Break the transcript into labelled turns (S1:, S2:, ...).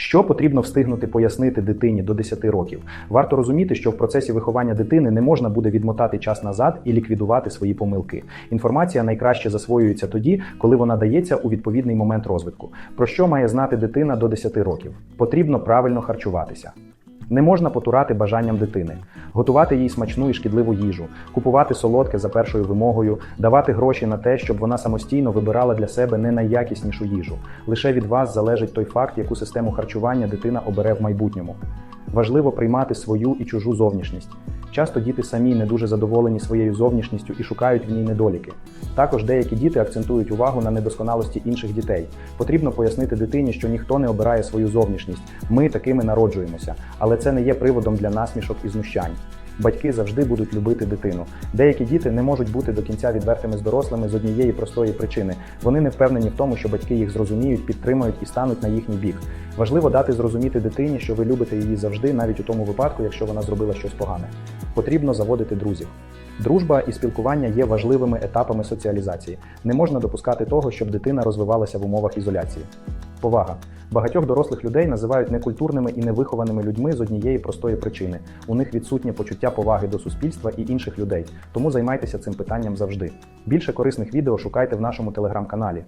S1: Що потрібно встигнути пояснити дитині до 10 років? Варто розуміти, що в процесі виховання дитини не можна буде відмотати час назад і ліквідувати свої помилки. Інформація найкраще засвоюється тоді, коли вона дається у відповідний момент розвитку. Про що має знати дитина до 10 років? Потрібно правильно харчуватися. Не можна потурати бажанням дитини, готувати їй смачну і шкідливу їжу, купувати солодке за першою вимогою, давати гроші на те, щоб вона самостійно вибирала для себе не найякіснішу їжу. Лише від вас залежить той факт, яку систему харчування дитина обере в майбутньому. Важливо приймати свою і чужу зовнішність. Часто діти самі не дуже задоволені своєю зовнішністю і шукають в ній недоліки. Також деякі діти акцентують увагу на недосконалості інших дітей. Потрібно пояснити дитині, що ніхто не обирає свою зовнішність. Ми такими народжуємося, але це не є приводом для насмішок і знущань. Батьки завжди будуть любити дитину. Деякі діти не можуть бути до кінця відвертими з дорослими з однієї простої причини. Вони не впевнені в тому, що батьки їх зрозуміють, підтримають і стануть на їхній бік. Важливо дати зрозуміти дитині, що ви любите її завжди, навіть у тому випадку, якщо вона зробила щось погане. Потрібно заводити друзів. Дружба і спілкування є важливими етапами соціалізації. Не можна допускати того, щоб дитина розвивалася в умовах ізоляції. Повага. Багатьох дорослих людей називають некультурними і невихованими людьми з однієї простої причини. У них відсутнє почуття поваги до суспільства і інших людей. Тому займайтеся цим питанням завжди. Більше корисних відео шукайте в нашому телеграм-каналі.